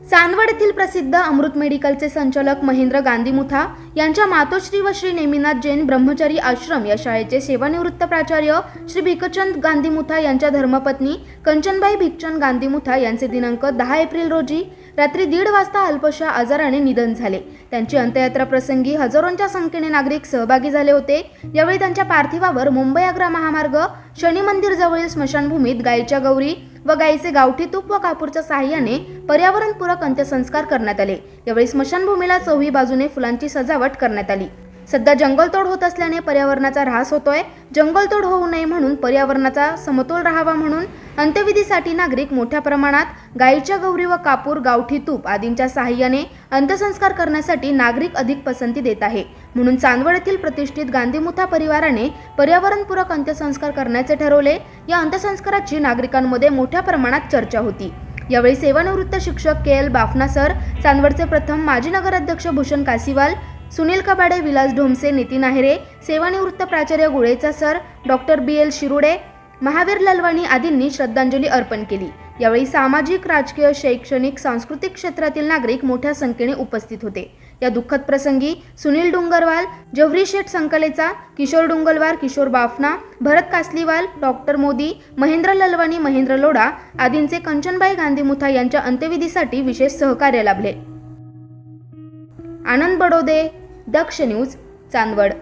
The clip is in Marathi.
चांदवड येथील प्रसिद्ध अमृत मेडिकलचे संचालक महेंद्र गांधीमुथा यांच्या मातोश्री व श्री नेमिनाथ जैन ब्रह्मचारी आश्रम या शाळेचे सेवानिवृत्त प्राचार्य श्री भिकचंद गांधीमुथा यांच्या धर्मपत्नी कंचनबाई भिकचंद गांधीमुथा यांचे दिनांक दहा एप्रिल रोजी रात्री दीड वाजता अल्पशा आजाराने निधन झाले. त्यांची अंत्ययात्रा प्रसंगी हजारोंच्या संख्येने नागरिक सहभागी झाले होते. यावेळी त्यांच्या पार्थिवावर मुंबई आग्रा महामार्ग शनी मंदिर जवळील स्मशानभूमीत गायीच्या गौरी व गायीचे गावठी तूप व कापूरच्या साहाय्याने पर्यावरणपूरक अंत्यसंस्कार करण्यात आले. यावेळी स्मशानभूमीला चौही बाजूने फुलांची सजावट करण्यात आली. सध्या जंगलतोड होत असल्याने पर्यावरणाचा ऱ्हास होतोय. जंगलतोड होऊ नये म्हणून पर्यावरणाचा समतोल राहावा म्हणून अंत्यविधीसाठी नागरिक मोठ्या प्रमाणात गायीच्या गौरी व कापूर गावठी तूप आदींच्या साहाय्याने अंत्यसंस्कार करण्यासाठी नागरिक अधिक पसंती देत आहे. म्हणून चांदवड येथील प्रतिष्ठित गांधीमुथा परिवाराने पर्यावरणपूरक अंत्यसंस्कार करण्याचे ठरवले. या अंत्यसंस्काराची नागरिकांमध्ये मोठ्या प्रमाणात चर्चा होती. यावेळी सेवानिवृत्त शिक्षक के एल बाफना सर चांदवडचे प्रथम माजी नगराध्यक्ष भूषण कासीवाल सुनील कबाडे विलास ढोमसे नितीन आहेरे सेवानिवृत्त प्राचार्य Gulecha sir doctor B L Shirude Mahavir Lalwani आदींनी श्रद्धांजली अर्पण केली. यावेळी सामाजिक राजकीय शैक्षणिक सांस्कृतिक क्षेत्रातील नागरिक मोठ्या संख्येने उपस्थित होते. या दुःखद प्रसंगी सुनील डुंगरवाल जवरी शेठ संकलेचा किशोर डुंगलवार किशोर बाफना भरत कासलीवाल डॉक्टर मोदी महेंद्र ललवाणी महेंद्र लोढा आदींचे कंचनबाई गांधीमुथा यांच्या अंत्यविधीसाठी विशेष सहकार्य लाभले. आनंद बडोदे दक्ष न्यूज चांदवड.